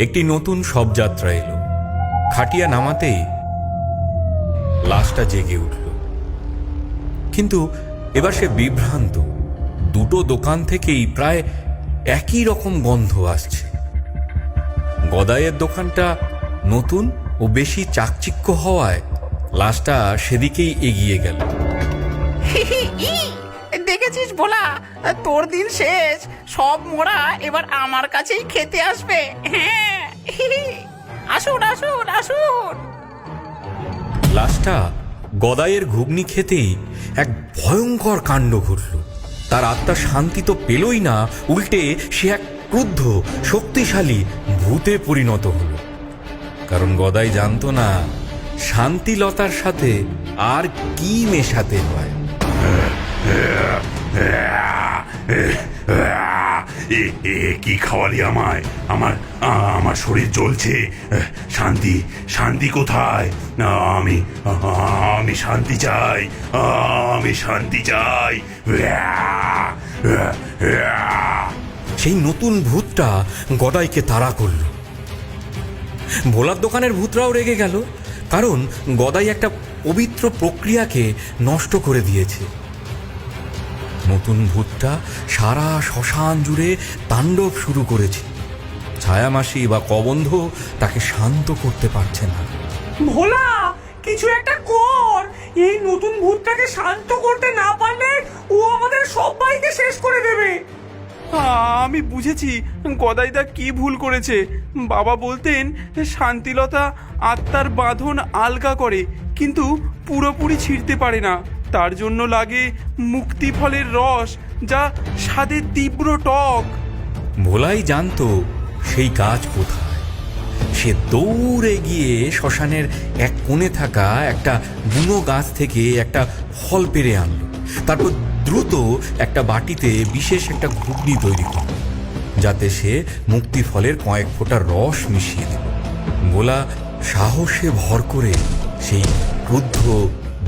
একটি নতুন শবযাত্রা এলো। খাটিয়া নামাতেই লাশটা জেগে উঠল। কিন্তু এবার সে বিভ্রান্ত। দুটো দোকান থেকেই প্রায় একই রকম গন্ধ আসছে। গদায়ের দোকানটা নতুন ও বেশি চাকচিক্য হওয়ায় লাশটা সেদিকেই এগিয়ে গেল। দেখেছিস বলা তোর দিন শেষ। সব মোড়া এবার আমার কাছেই খেতে আসবে। হ্যাঁ। আসুন আসুন আসুন। লাশটা গদাইয়ের ঘুগনি খেতেই এক ভয়ঙ্কর কাণ্ড ঘটল। তার আত্মা শান্তি তো পেলই না, উল্টে সে এক ক্রুদ্ধ, শক্তিশালী ভূতে পরিণত হলো। কারণ গদাই জানতো না, শান্তিলতার সাথে আর কি মেশাতে হয়। এ কি খাওয়ালি আমায়? আমার আমার শরীর জ্বলছে। শান্তি শান্তি কোথায়? না, আমি আমি শান্তি চাই। আমি শান্তি চাই। সেই নতুন ভূতটা গদাইকে তাড়া করল। ভোলার দোকানের ভূতরাও রেগে গেল, কারণ গদাই একটা পবিত্র প্রক্রিয়াকে নষ্ট করে দিয়েছে। নতুন ভূতটা সারা শ্মশান জুড়ে তাণ্ডব শুরু করেছে। ছায়ামাসি বা কবন্ধ তাকে শান্ত করতে পারছে না। ভোলা কিছু একটা কর। এই নতুন ভূতটাকে শান্ত করতে না পারলে ও আমাদের সবাইকে শেষ করে দেবে। আমি বুঝেছি গদাইদা কি ভুল করেছে। বাবা বলতেন শান্তিলতা আত্মার বাঁধন আলগা করে কিন্তু পুরোপুরি ছিঁড়তে পারে না। তার জন্য লাগে মুক্তি ফলের রস যা স্বাদে তীব্র টক। ভোলাই জানতো সেই গাছ কোথায়। সে দৌড়ে গিয়ে শ্মশানের এক কোণে থাকা একটা বুনো গাছ থেকে একটা ফল পেরে আনলো। তারপর দ্রুত একটা বাটিতে বিশেষ একটা ঘুগনি তৈরি করল, যাতে সে মুক্তি ফলের কয়েক ফোঁটা রস মিশিয়ে দিল। ভোলা সাহসে ভর করে সেই ক্রুদ্ধ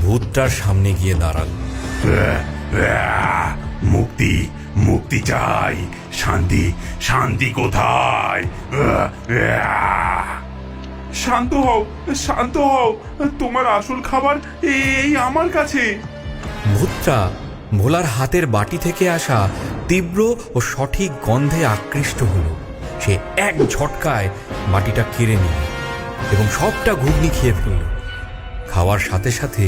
ভূতটার সামনে গিয়ে দাঁড়াল। মুক্তি মুক্তি চাই। শান্তি শান্তি কোথায়? শান্ত হও শান্ত হও। তোমার আসল খাবার এই আমার কাছে। ভূতটা ভোলার হাতের বাটি থেকে আসা তীব্র ও সঠিক গন্ধে আকৃষ্ট হলো। সে এক ঝটকায় বাটিটা কেড়ে নিল এবং সবটা ঘুগনি খেয়ে ফেলল। খাওয়ার সাথে সাথে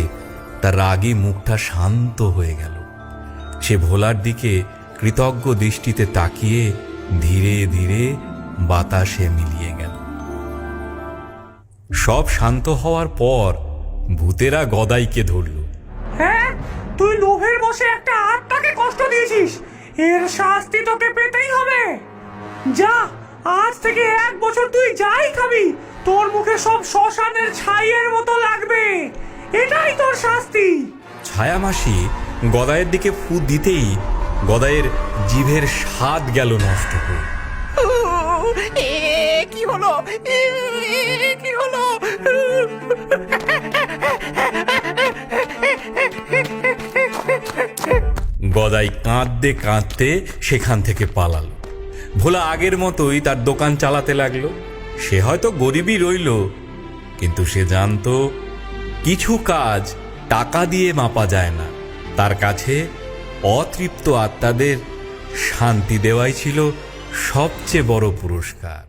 তার রাগে মুখটা শান্ত হয়ে গেল। সে ভোলার দিকে কৃতজ্ঞ দৃষ্টিতে তাকিয়ে ধীরে ধীরে বাতাসে মিলিয়ে গেল। সব শান্ত হওয়ার পর ভূতেরা গদাইকে ধরল। হ্যাঁ তুই লোভের বসে একটা আত্মাকে কষ্ট দিয়েছিস। এর শাস্তি তোকে পেতেই হবে। যা, আজ থেকে এক বছর তুই যাই খাবি। তোর মুখে সব শ্মশানের ছাইয়ের মতো লাগবে। এটাই তোর শাস্তি। ছায়ামাসি গদায়ের দিকে ফু দিতেই গদায়ের জিভের স্বাদ গেল নষ্ট হয়ে। কি হলো? কি হলো? গদাই কাঁদতে কাঁদতে সেখান থেকে পালাল। ভোলা আগের মতোই তার দোকান চালাতে লাগল। সে হয়তো গরিবই রইল কিন্তু সে জানতো কিছু কাজ টাকা দিয়ে মাপা যায় না। তার কাছে অতৃপ্ত আত্মাদের শান্তি দেওয়াই ছিল সবচেয়ে বড় পুরস্কার।